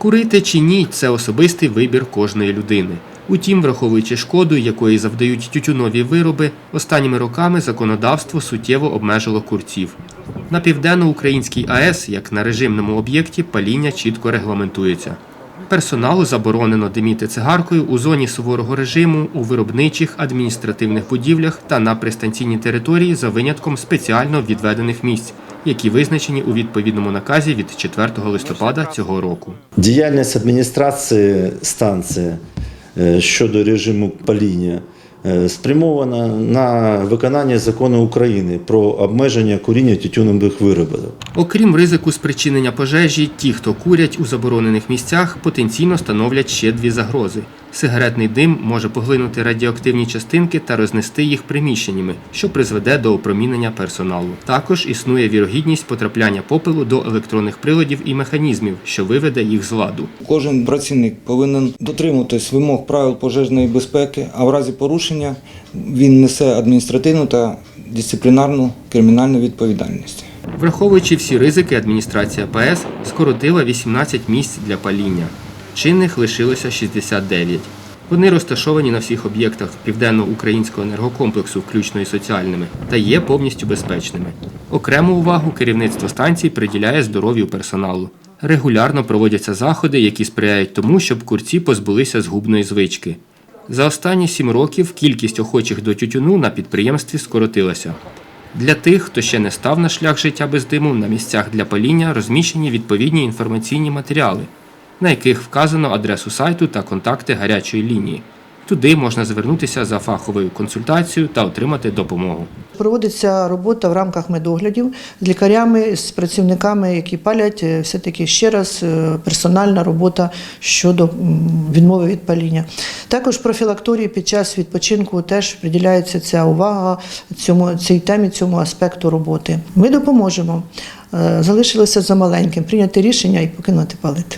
Курити чи ні це особистий вибір кожної людини. Утім, враховуючи шкоду, якої завдають тютюнові вироби, останніми роками законодавство суттєво обмежило курців. На південноукраїнській АЕС, як на режимному об'єкті, паління чітко регламентується. Персоналу заборонено диміти цигаркою у зоні суворого режиму, у виробничих, адміністративних будівлях та на пристанційній території за винятком спеціально відведених місць, які визначені у відповідному наказі від 4 листопада цього року. Діяльність адміністрації станції е, щодо режиму паління е, спрямована на виконання закону України про обмеження куріння тютюнових виробів. Окрім ризику спричинення пожежі, ті, хто курять у заборонених місцях, потенційно становлять ще дві загрози. Сигаретний дим може поглинути радіоактивні частинки та рознести їх приміщеннями, що призведе до опромінення персоналу. Також існує вірогідність потрапляння попелу до електронних приладів і механізмів, що виведе їх з ладу. Кожен працівник повинен дотримуватись вимог правил пожежної безпеки, а в разі порушення він несе адміністративну та дисциплінарну кримінальну відповідальність. Враховуючи всі ризики, адміністрація ПАЕС скоротила 18 місць для паління. Чинних лишилося 69. Вони розташовані на всіх об'єктах південно-українського енергокомплексу, включно і соціальними, та є повністю безпечними. Окрему увагу керівництво станції приділяє здоров'ю персоналу. Регулярно проводяться заходи, які сприяють тому, щоб курці позбулися згубної звички. За останні сім років кількість охочих до тютюну на підприємстві скоротилася. Для тих, хто ще не став на шлях життя без диму, на місцях для паління розміщені відповідні інформаційні матеріали, на яких вказано адресу сайту та контакти гарячої лінії. Туди можна звернутися за фаховою консультацією та отримати допомогу. Проводиться робота в рамках медоглядів з лікарями, з працівниками, які палять. е, Все-таки ще раз е, персональна робота щодо відмови від паління. Також профілакторії під час відпочинку теж приділяється ця увага цьому, цій темі, цьому аспекту роботи. Ми допоможемо. Е, Залишилося за маленьким прийняти рішення і покинути палити.